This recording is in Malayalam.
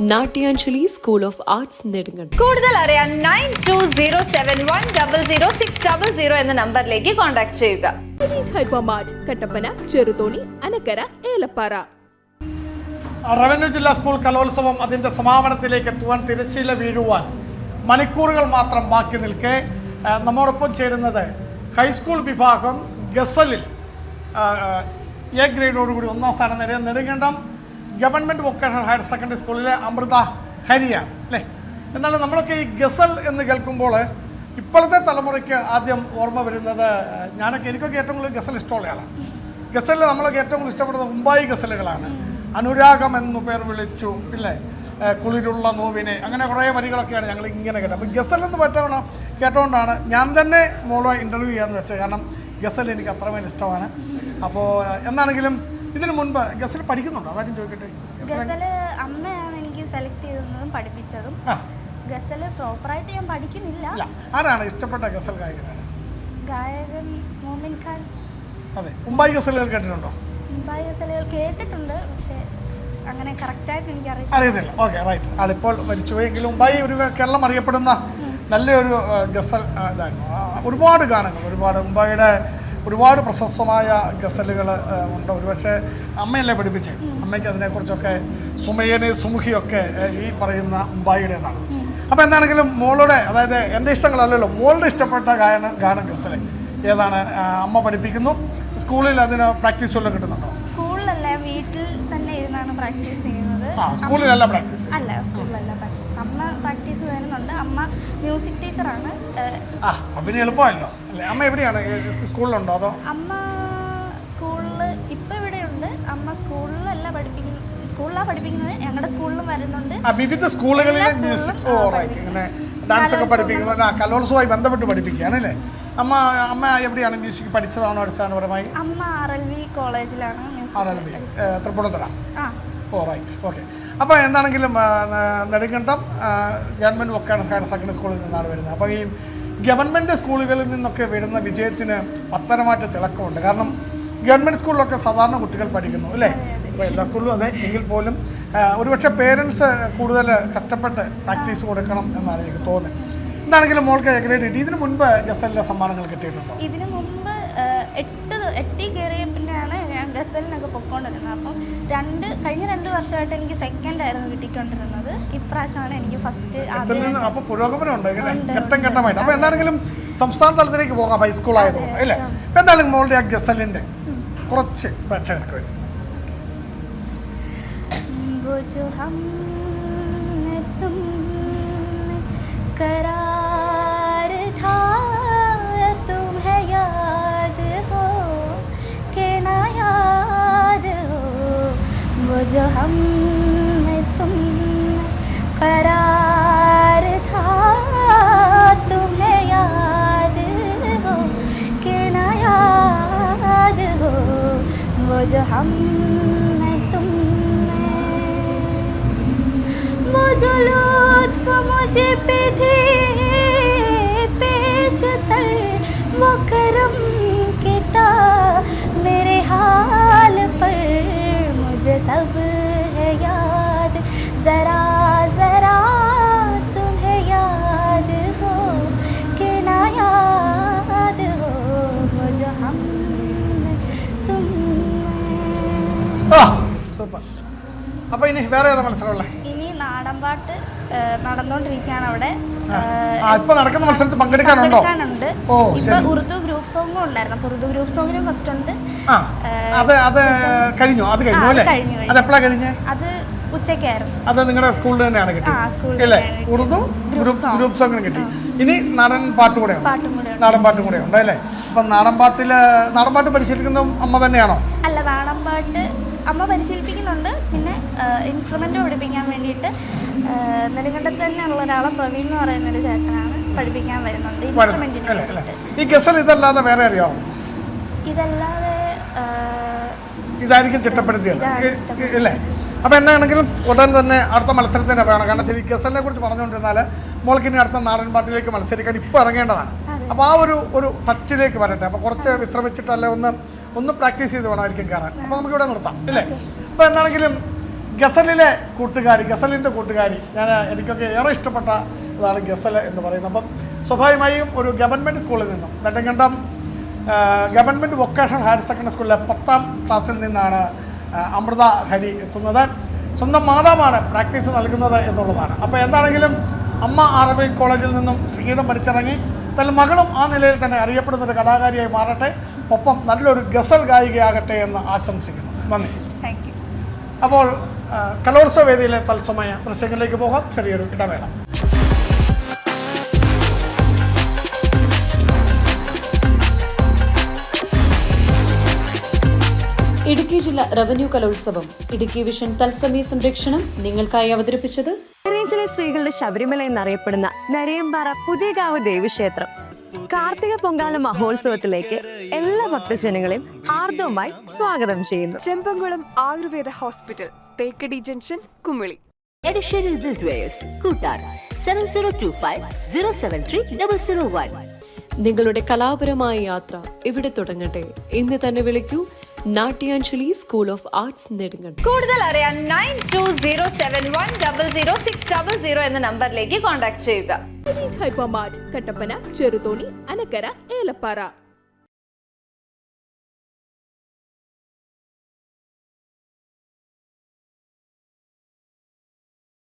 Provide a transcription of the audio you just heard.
നാട്യാഞ്ജലി സ്കൂൾ ഓഫ് ആർട്സ് നെടുങ്ങൾ കൂടുതൽ അറിയാൻ nine two zero seven one double zero six double zero എന്ന നമ്പറിലേക്ക് കോൺടാക്ട് ചെയ്യുക. കട്ടപ്പന ചെറുതോണി അനക്കര ഏലപ്പാറ. റവന്യൂ ജില്ലാ സ്കൂൾ കലോത്സവം അതിന്റെ സമാപനത്തിലേക്ക് എത്തുവാൻ തിരശ്ശീല വീഴുവാൻ മണിക്കൂറുകൾ മാത്രം ബാക്കി നിൽക്കെ. നമ്മോടൊപ്പം ചേരുന്നത് ഹൈസ്കൂൾ വിഭാഗം ഗസലിൽ. എ ഗ്രേഡോടുകൂടി ഒന്നാം സ്ഥാനം നേടിയ Nedumkandam. Government vocational higher secondary സ്കൂളിലെ അമൃത ഹരിയാണ് അല്ലേ? എന്നാൽ നമ്മളൊക്കെ ഈ ഗസൽ എന്ന് കേൾക്കുമ്പോൾ ഇപ്പോഴത്തെ തലമുറയ്ക്ക് ആദ്യം ഓർമ്മ വരുന്നത് ഞാനൊക്കെ എനിക്കൊക്കെ ഏറ്റവും കൂടുതൽ ഗസൽ ഇഷ്ടമുള്ള ആളാണ്. ഗസലിൽ നമ്മളൊക്കെ ഏറ്റവും കൂടുതൽ ഇഷ്ടപ്പെടുന്നത് മുംബൈ ഗസലുകളാണ്. അനുരാഗം എന്നു പേർ വിളിച്ചു ഇല്ലേ? കുളിരുള്ള നോവിനെ അങ്ങനെ കുറേ വരികളൊക്കെയാണ് ഞങ്ങൾ ഇങ്ങനെ കേട്ടത്. അപ്പോൾ ഗസൽ എന്ന് പറ്റണം കേട്ടോണ്ടാണ് ഞാൻ തന്നെ മോളെ ഇന്റർവ്യൂ ചെയ്യാമെന്ന് വെച്ചത്. കാരണം ഗസൽ എനിക്ക് അത്രമേൽ ഇഷ്ടമാണ്. അപ്പോൾ എന്നാണെങ്കിലും ഇതിനു മുൻപ് ഗസൽ പഠിക്കുന്നുണ്ടോ? അതാരും ചോദിക്കട്ടെ. ഗസൽ അമ്മയാണ് എനിക്ക് സെലക്ട് ചെയ്തതും പഠിപ്പിച്ചതും. ഗസൽ പ്രോപ്പറായിട്ട് ഞാൻ പഠിക്കുന്നില്ല. ആരാണ് ഇഷ്ടപ്പെട്ട ഗസൽ ഗായകനാണ്? ഗായകൻ മോമിൻ ഖാൻ. അതെ. മുംബൈ ഗസലുകൾ കേട്ടിട്ടുണ്ടോ? മുംബൈ ഗസലുകൾ കേട്ടിട്ടുണ്ട് പക്ഷേ അങ്ങനെ കറക്റ്റായിട്ട് എനിക്കറിയില്ല അറിയത്തില്ല. ഓക്കെ റൈറ്റ് ആളിപ്പോൾ മരിച്ചുപോയെങ്കിലും മുംബൈ ഒരു കേരളം അറിയപ്പെടുന്ന നല്ലൊരു ഗസൽ ഇതായിരുന്നു. ഒരുപാട് ഗാനങ്ങൾ ഒരുപാട് മുംബൈയുടെ ഒരുപാട് പ്രശസ്തമായ ഗസലുകൾ ഉണ്ട്. ഒരുപക്ഷെ അമ്മയല്ലേ പഠിപ്പിച്ചേ? അമ്മയ്ക്ക് അതിനെക്കുറിച്ചൊക്കെ സുമയന് സുമുഖിയൊക്കെ ഈ പറയുന്ന മുംബൈയുടേതാണ്. അപ്പോൾ എന്താണെങ്കിലും മോളുടെ അതായത് എന്റെ ഇഷ്ടങ്ങളല്ലല്ലോ മോളുടെ ഇഷ്ടപ്പെട്ട ഗായന ഗാനം ഗസൽ ഏതാണ്? അമ്മ പഠിപ്പിക്കുന്നു. സ്കൂളിൽ അതിന് പ്രാക്ടീസ് വല്ലതും കിട്ടുന്നുണ്ടോ? സ്കൂളിലല്ല വീട്ടിൽ തന്നെ ഇരുന്നാണ് പ്രാക്ടീസ് ചെയ്യുന്നത്. സ്കൂളിലല്ല പ്രാക്ടീസ്. അല്ല സ്കൂളിലല്ല പ്രാക്ടീസ്. അമ്മ പ്രാക്ടീസ് ചെയ്യുന്നുണ്ട്. അമ്മ മ്യൂസിക് ടീച്ചറാണ്. പിന്നെ എളുപ്പമല്ലോ അമ്മ എവിടെയാണ്? സ്കൂളിലുണ്ടോ അതോ? അമ്മ സ്കൂളിൽ ഇപ്പം ഇവിടെയുണ്ട്. അമ്മ സ്കൂളിലല്ല പഠിപ്പിക്കുന്നത് സ്കൂളിലാണ് പഠിപ്പിക്കുന്നത്. ഞങ്ങളുടെ സ്കൂളിലും വരുന്നുണ്ട്. വിവിധ സ്കൂളുകളിൽ ഇങ്ങനെ ഡാൻസ് ഒക്കെ പഠിപ്പിക്കുന്നത് ആ കലോത്സവമായി ബന്ധപ്പെട്ട് പഠിപ്പിക്കുകയാണ് അല്ലേ? അമ്മ അമ്മ എവിടെയാണ് മ്യൂസിക് പഠിച്ചതാണോ അടിസ്ഥാനപരമായി? അമ്മ ആർ എൽ വി കോളേജിലാണ് R L V Tripunithura. Oh right okay അപ്പോൾ എന്താണെങ്കിലും Nedumkandam government vocational higher secondary സ്കൂളിൽ നിന്നാണ് വരുന്നത്. അപ്പോൾ ഈ ഗവൺമെന്റ് സ്കൂളുകളിൽ നിന്നൊക്കെ വരുന്ന വിജയത്തിന് പത്തരമായിട്ട് തിളക്കമുണ്ട്. കാരണം ഗവൺമെന്റ് സ്കൂളിലൊക്കെ സാധാരണ കുട്ടികൾ പഠിക്കുന്നു അല്ലേ? അപ്പോൾ എല്ലാ സ്കൂളിലും അതെ. എങ്കിൽ പോലും ഒരുപക്ഷെ പേരൻസ് കൂടുതൽ കഷ്ടപ്പെട്ട് പ്രാക്ടീസ് കൊടുക്കണം എന്നാണ് എനിക്ക് തോന്നുന്നത്. എന്താണെങ്കിലും മോൾക്ക് ഗ്രേഡ് കിട്ടി. ഇതിനു മുൻപ് ഗസലിലെ സമ്മാനങ്ങൾ കിട്ടിയിട്ടുണ്ടോ? ഇതിനു മുമ്പ് എട്ട് എട്ടി കയറിയ പിന്നെയാണ് ഞാൻ ഗസലിനൊക്കെ പൊക്കോണ്ടിരുന്നത് അപ്പം രണ്ട് കഴിഞ്ഞ രണ്ട് വർഷമായിട്ട് എനിക്ക് സെക്കൻഡ് ആയിരുന്നു കിട്ടിക്കൊണ്ടിരുന്നത് ഇപ്രാവശ്യമാണ് എനിക്ക് ഫസ്റ്റ് ഇതിൽ നിന്ന് ആദ്യം അപ്പോൾ പുരോഗമനം ഉണ്ട് ഇങ്ങനെ ഉണ്ട്, ഘട്ടം ഘട്ടമായിട്ട് അപ്പോൾ എന്താണെങ്കിലും സംസ്ഥാന തലത്തിലേക്ക് പോകാം ഹൈസ്കൂൾ ആയതുകൊണ്ട് അല്ലേ അപ്പോൾ എന്തായാലും മോളുടെ ആ ഗസലിൻ്റെ കുറച്ച് പ്രേക്ഷകർക്ക് വേണ്ടി वो जो हमने तुमने करार जो हमने तुम करार था। तुम्हें याद हो कि ना याद हो वो जो हमने तुमने वो जो लुत्फ मुझे पे थे पेशतर वो ഇനി വേറെ ഏതാ മത്സരമുള്ളത് ഇനി നാടൻപാട്ട് നടന്നോണ്ടിരിക്കാണ് നടന്നുകൊണ്ടിരിക്കുകയാണ് അവിടെ. ആ. ഇപ്പോൾ നടക്കുന്ന മത്സരത്തിൽ പങ്കെടുക്കാനുണ്ടോ? പങ്കെടുക്കാനുണ്ട്. ഓ ഇപ്പൊ ശരി. ഉറുദു ഗ്രൂപ്പ് സോങ്ങും ഉണ്ടായിരുന്നു. അപ്പൊ ഉറുദു ഗ്രൂപ്പ് സോങ്ങിനും ഫസ്റ്റ് ഉണ്ട്. ആ അത് അത് കഴിഞ്ഞു? അത് കഴിഞ്ഞു ആ, അത് അല്ലേ? കഴിഞ്ഞു, കഴിഞ്ഞു. അത് എപ്പോഴാണ് കഴിഞ്ഞേ? അത് ഉച്ചയ്ക്കായിരുന്നു. അത് നിങ്ങളുടെ സ്കൂളിൽ തന്നെയാണ് ആ, കിട്ടിയത് സ്കൂളിൽ അല്ലേ തന്നെയാണ് കിട്ടിയത്. Urdu group group song. Group സോങ്ങിന് കിട്ടി. ഇനി നാടൻ പാട്ട് കൂടെ ഉണ്ട്. പാട്ടും കൂടെ ഉണ്ട്. നാടൻ പാട്ടും കൂടെ ഉണ്ട് അല്ലേ? അപ്പം നാടൻ പാട്ടിൽ നാടൻ പാട്ട് പരിശീലിക്കുന്നത് അമ്മ തന്നെയാണോ? അല്ല നാടൻപാട്ട് അമ്മ പരിശീലിപ്പിക്കുന്നുണ്ട്. പിന്നെ ഇൻസ്ട്രുമെന്റ് പഠിപ്പിക്കാൻ വേണ്ടിയിട്ട് നെടുങ്കണ്ടത്ത് തന്നെ ഉള്ള ഒരാളെ പ്രവീൺ എന്ന് പറയുന്ന ഒരു ചേട്ടനാണ് പഠിപ്പിക്കാൻ വരുന്നുണ്ട് ഇൻസ്ട്രുമെന്റിന് ഈ ഗസൽ ഇതല്ലാതെ വേറെ അറിയാമോ ഇതല്ലാതെ ഇതായിരിക്കും ചിട്ടപ്പെടുത്തിയത്. അല്ലേ അപ്പോൾ എന്നാണെങ്കിലും ഉടൻ തന്നെ അടുത്ത മത്സരത്തിന് വേണം. കാരണം ശരി ഈ ഗസലിനെ കുറിച്ച് പറഞ്ഞുകൊണ്ടിരുന്നാൽ മോൾക്ക് ഇനി അടുത്ത നാടൻ പാട്ടിലേക്ക് മത്സരിക്കാൻ ഇപ്പോൾ ഇറങ്ങേണ്ടതാണ്. അപ്പോൾ ആ ഒരു ഒരു ടച്ചിലേക്ക് വരട്ടെ. അപ്പോൾ കുറച്ച് വിശ്രമിച്ചിട്ടല്ലേ ഒന്ന് ഒന്ന് പ്രാക്ടീസ് ചെയ്ത് വേണമായിരിക്കും കയറാൻ. അപ്പോൾ നമുക്ക് ഇവിടെ നിർത്താം അല്ലേ അപ്പോൾ എന്താണെങ്കിലും ഗസലിലെ കൂട്ടുകാരി ഗസലിന്റെ കൂട്ടുകാരി ഞാൻ എനിക്കൊക്കെ ഏറെ ഇഷ്ടപ്പെട്ട ഇതാണ് ഗസൽ എന്ന് പറയുന്നത്. അപ്പം സ്വാഭാവികമായും ഒരു ഗവൺമെന്റ് സ്കൂളിൽ നിന്നും Nedumkandam government vocational higher secondary സ്കൂളിലെ പത്താം ക്ലാസ്സിൽ നിന്നാണ് അമൃത ഹരി എത്തുന്നത്. സ്വന്തം മാതാവാണ് പ്രാക്ടീസ് നൽകുന്നത് എന്നുള്ളതാണ്. അപ്പോൾ എന്താണെങ്കിലും അമ്മ അറബി കോളേജിൽ നിന്നും സംഗീതം പഠിച്ചിറങ്ങി എന്നാൽ മകളും ആ നിലയിൽ തന്നെ അറിയപ്പെടുന്ന ഒരു കലാകാരിയായി മാറട്ടെ. ഒപ്പം നല്ലൊരു ഗസൽ ഗായികയാകട്ടെ എന്ന് ആശംസിക്കുന്നു. നന്ദി. താങ്ക് യു അപ്പോൾ കലോത്സവ വേദിയിലെ തത്സമയ ദൃശ്യങ്ങളിലേക്ക് പോകാം. ചെറിയൊരു ഇടവേള. ഇടുക്കി ജില്ല റവന്യൂ കലോത്സവം ഇടുക്കി വിഷൻ തത്സമയ സംരക്ഷണം നിങ്ങൾക്കായി അവതരിപ്പിച്ചത് ചില സ്ത്രീകളുടെ ശബരിമല എന്നറിയപ്പെടുന്ന നരയമ്പാറ പുതിയകാവ് ദേവീക്ഷേത്രം. കാർത്തിക പൊങ്കാല മഹോത്സവത്തിലേക്ക് എല്ലാ ഭക്തജനങ്ങളെയും ഹാർദവുമായി സ്വാഗതം ചെയ്യുന്നു. Chembankulam Ayurveda hospital Thekkady junction Kumily. Additional buildwares Koottar seven zero two five zero seven three double zero one നിങ്ങളുടെ കലാപരമായ യാത്ര ഇവിടെ തുടങ്ങട്ടെ. ഇന്ന് തന്നെ വിളിക്കൂ Natyanjali school of arts Nedumkandam. കൂടുതൽ അറിയാൻ nine two zero seven one double zero six double zero എന്ന നമ്പറിലേക്ക് കോൺടാക്ട് ചെയ്യുക. കട്ടപ്പന ചെറുതോണി അനക്കര ഏലപ്പാറ.